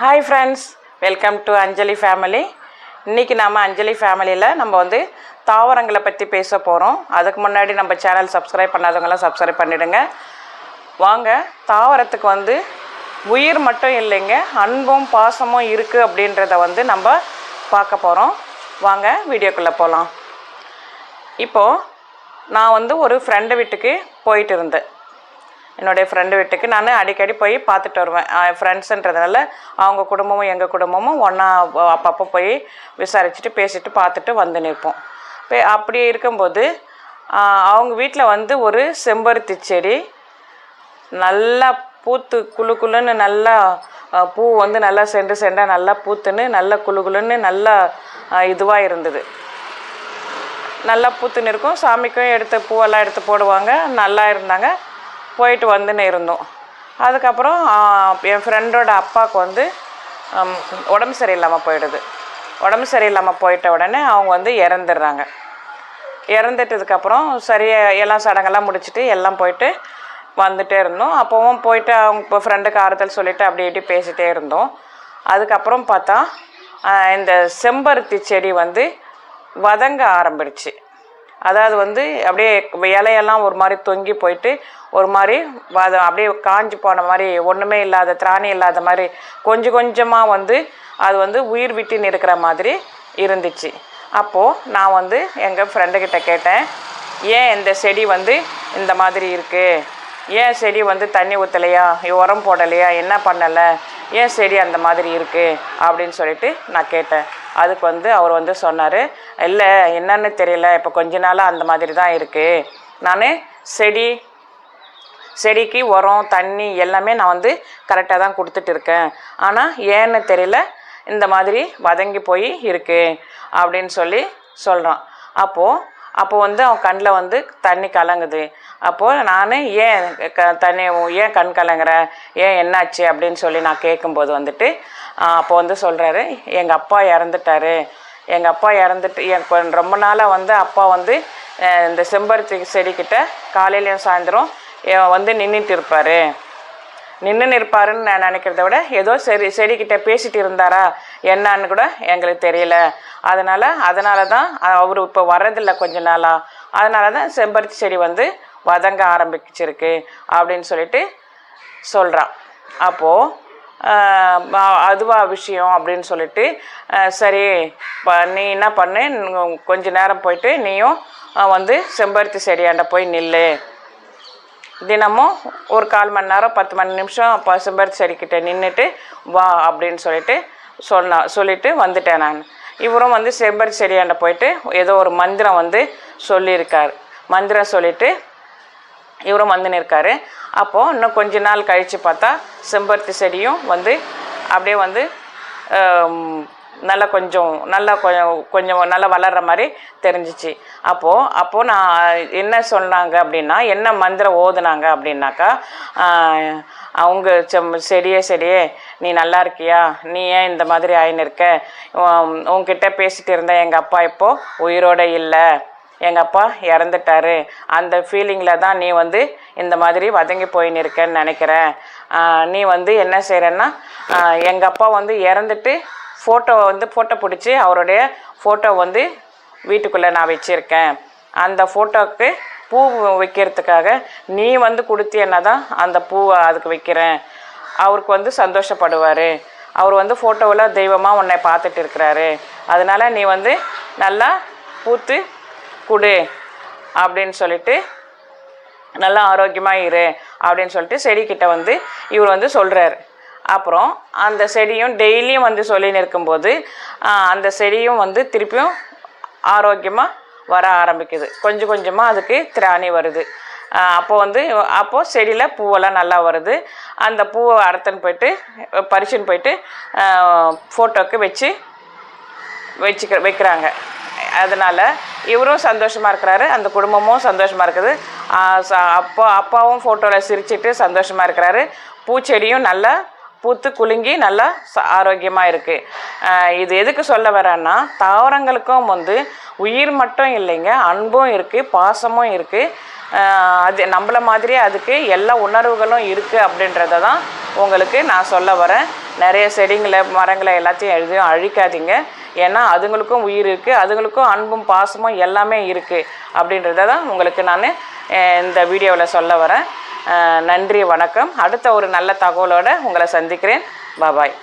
Hi friends welcome to Anjali family இன்றைக்கி நாம் அஞ்சலி ஃபேமிலியில் நம்ம வந்து தாவரங்களை பற்றி பேச போகிறோம் அதுக்கு முன்னாடி நம்ம சேனல் சப்ஸ்கிரைப் பண்ணாதவங்களாம் சப்ஸ்கிரைப் பண்ணிவிடுங்க வாங்க தாவரத்துக்கு வந்து உயிர் மட்டும் இல்லைங்க அன்பும் பாசமும் இருக்குது அப்படின்றத வந்து நம்ம பார்க்க போகிறோம் வாங்க வீடியோக்குள்ளே போகலாம் இப்போது நான் வந்து ஒரு ஃப்ரெண்டு வீட்டுக்கு போயிட்டு இருந்தேன். என்னுடைய ஃப்ரெண்டு வீட்டுக்கு நான் அடிக்கடி போய் பார்த்துட்டு வருவேன். ஃப்ரெண்ட்ஸுன்றதுனால அவங்க குடும்பமும் எங்கள் குடும்பமும் ஒன்றா அப்பப்போ போய் விசாரிச்சுட்டு பேசிட்டு பார்த்துட்டு வந்து நிற்போம். இப்போ அப்படி இருக்கும்போது அவங்க வீட்டில் வந்து ஒரு செம்பருத்தி செடி நல்லா பூத்து குழு குழுன்னு நல்லா பூ வந்து நல்லா செண்டு செண்டாக நல்லா பூத்துன்னு நல்லா குழு குழுன்னு நல்லா இதுவாக இருந்தது. நல்லா பூத்துன்னு இருக்கும். சாமிக்கும் எடுத்து பூவெல்லாம் எடுத்து போடுவாங்க. நல்லா இருந்தாங்க. போயிட்டு வந்துன்னு இருந்தோம். அதுக்கப்புறம் என் ஃப்ரெண்டோட அப்பாவுக்கு வந்து உடம்பு சரியில்லாமல் போயிடுது. உடம்பு சரியில்லாமல் போயிட்ட உடனே அவங்க வந்து இறந்துடுறாங்க. இறந்துட்டதுக்கப்புறம் சரியாக எல்லாம் சடங்கெல்லாம் முடிச்சுட்டு எல்லாம் போயிட்டு வந்துகிட்டே இருந்தோம். அப்போவும் போயிட்டு அவங்க இப்போ ஃப்ரெண்டுக்கு ஆறுதல் சொல்லிவிட்டு அப்படி இப்படி பேசிகிட்டே இருந்தோம். அதுக்கப்புறம் பார்த்தா இந்த செம்பருத்தி செடி வந்து வதங்க ஆரம்பிடுச்சு. அதாவது வந்து அப்படியே இலையெல்லாம் ஒரு மாதிரி தொங்கி போயிட்டு ஒரு மாதிரி அது அப்படியே காஞ்சி போன மாதிரி ஒன்றுமே இல்லாத திராணி இல்லாத மாதிரி கொஞ்சம் கொஞ்சமாக வந்து அது வந்து உயிர் விட்டுன்னு இருக்கிற மாதிரி இருந்துச்சு. அப்போது நான் வந்து எங்கள் ஃப்ரெண்டுக்கிட்ட கேட்டேன் ஏன் இந்த செடி வந்து இந்த மாதிரி இருக்குது ஏன் செடி வந்து தண்ணி ஊற்றலையா உரம் போடலையா? என்ன பண்ணலை? ஏன் செடி அந்த மாதிரி இருக்குது அப்படின்னு சொல்லிட்டு நான் கேட்டேன். அதுக்கு வந்து அவர் வந்து சொன்னார் இல்லை என்னன்னு தெரியல. இப்போ கொஞ்ச நாளாக அந்த மாதிரி தான் இருக்குது நான் செடி செடிக்கு உரம் தண்ணி எல்லாமே நான் வந்து கரெக்டாக தான் கொடுத்துட்டு இருக்கேன். ஆனால் ஏன்னு தெரியல இந்த மாதிரி வதங்கி போய் இருக்கு அப்படின்னு சொல்லி சொல்கிறான் அப்போது அப்போ வந்து அவன் கண்ணில் வந்து தண்ணி கலங்குது. அப்போது நான் ஏன் க தண்ணி ஏன் கண் கலங்குற? ஏன் என்னாச்சு? அப்படின்னு சொல்லி நான் கேட்கும்போது வந்துட்டு அப்போ வந்து சொல்கிறாரு எங்கள் அப்பா இறந்துட்டாரு. எங்கள் அப்பா இறந்துட்டு என் கொ- ரொம்ப நாளாக வந்து அப்பா வந்து இந்த செம்பருத்தி செடிக்கிட்ட காலையிலையும் சாயந்தரம் வந்து நின்றுட்டு இருப்பார் நின்று இருப்பாருன்னு நான் நினைக்கிறத விட ஏதோ செடி செடிக்கிட்ட பேசிட்டு இருந்தாரா? என்னன்னு கூட எங்களுக்கு தெரியல. அதனால் அதனால தான் அவர் இப்போ வர்றதில்ல கொஞ்ச நாளாக அதனால தான் செம்பருத்தி செடி வந்து வதங்க ஆரம்பிச்சிருக்கு அப்படின்னு சொல்லிட்டு சொல்கிறான் அப்போது அதுவா விஷயம் அப்படின்னு சொல்லிட்டு சரி ப நீ என்ன பண்ணு கொஞ்ச நேரம் போயிட்டு நீயும் வந்து செம்பருத்தி செடியாண்ட போய் நில்லு. தினமும் ஒரு கால் மணி நேரம் பத்து மணி நிமிஷம் அப்போ செம்பருத்தி செடிக்கிட்ட நின்றுட்டு வா அப்படின்னு சொல்லிட்டு சொன்னா சொல்லிட்டு வந்துட்டேன் நான். இவரும் வந்து செம்பருத்தி செடியாண்ட போயிட்டு ஏதோ ஒரு மந்திரம் வந்து சொல்லியிருக்கார். மந்திரம் சொல்லிட்டு இவரும் வந்து நிற்காரு. அப்போது இன்னும் கொஞ்ச நாள் கழித்து பார்த்தா செம்பருத்தி செடியும் வந்து அப்படியே வந்து நல்லா கொஞ்சம் நல்லா கொஞ்சம் கொஞ்சம் நல்லா வளர்கிற மாதிரி தெரிஞ்சிச்சு. அப்போது அப்போது நான் என்ன சொன்னாங்க அப்படின்னா என்ன மந்திரம் ஓதுனாங்க அப்படின்னாக்கா அவங்க செம் செடியே செடியே நீ நல்லா இருக்கியா? நீ ஏன் இந்த மாதிரி ஆயின்னு இருக்க உங்ககிட்ட பேசிகிட்டு பேசிட்டு இருந்த எங்கள் அப்பா இப்போது உயிரோட இல்லை. எங்கள் அப்பா இறந்துட்டாரு. அந்த ஃபீலிங்கில் தான் நீ வந்து இந்த மாதிரி வதங்கி போயின்னு இருக்கேன்னு நினைக்கிறேன் நீ வந்து என்ன செய்கிறேன்னா எங்கள் அப்பா வந்து இறந்துட்டு ஃபோட்டோ வந்து ஃபோட்டோ பிடிச்சி அவருடைய ஃபோட்டோ வந்து வீட்டுக்குள்ளே நான் வச்சுருக்கேன். அந்த ஃபோட்டோவுக்கு பூ வைக்கிறதுக்காக நீ வந்து கொடுத்தியன்னா தான் அந்த பூவை அதுக்கு வைக்கிறேன். அவருக்கு வந்து சந்தோஷப்படுவார். அவர் வந்து ஃபோட்டோவில் தெய்வமாக உன்னை பார்த்துட்டு இருக்கிறாரு. அதனால நீ வந்து நல்லா பூத்து கொடு அப்படின்னு சொல்லிட்டு நல்லா ஆரோக்கியமாக இரு அப்படின்னு சொல்லிட்டு செடிக்கிட்ட வந்து இவர் வந்து சொல்கிறாரு அப்புறம் அந்த செடியும் டெய்லியும் வந்து சொல்லின்னு இருக்கும்போது அந்த செடியும் வந்து திருப்பியும் ஆரோக்கியமாக வர ஆரம்பிக்குது. கொஞ்சம் கொஞ்சமாக அதுக்கு திராணி வருது. அப்போது வந்து அப்போது செடியில் பூவெல்லாம் நல்லா வருது. அந்த பூவை அறுத்துன்னு போயிட்டு பறிச்சுன்னு போயிட்டு ஃபோட்டோக்கு வச்சு வச்சுக்க வைக்கிறாங்க. அதனால் இவரும் சந்தோஷமாக இருக்கிறாரு அந்த குடும்பமும் சந்தோஷமாக இருக்குது. அப்பா அப்பாவும் ஃபோட்டோவில் சிரிச்சிட்டு சந்தோஷமாக இருக்கிறாரு. பூச்செடியும் நல்லா பூத்து குலுங்கி நல்லா ச- ஆரோக்கியமாக இருக்குது இது எதுக்கு சொல்ல வரேன்னா தாவரங்களுக்கும் வந்து உயிர் மட்டும் இல்லைங்க அன்பும் இருக்குது பாசமும் இருக்குது அது நம்மள மாதிரியே அதுக்கு எல்லா உணர்வுகளும் இருக்குது அப்படின்றத தான் உங்களுக்கு நான் சொல்ல வரேன். நிறைய செடிங்களை மரங்களை எல்லாத்தையும் எதையும் அழிக்காதீங்க. ஏன்னா அதுங்களுக்கும் உயிர் இருக்குது அதுங்களுக்கும் அன்பும் பாசமும் எல்லாமே இருக்குது அப்படின்றத தான் உங்களுக்கு நான் இந்த வீடியோவில் சொல்ல வரேன். நன்றி வணக்கம். அடுத்த ஒரு நல்ல தகவலோடு உங்களை சந்திக்கிறேன். பாபாய்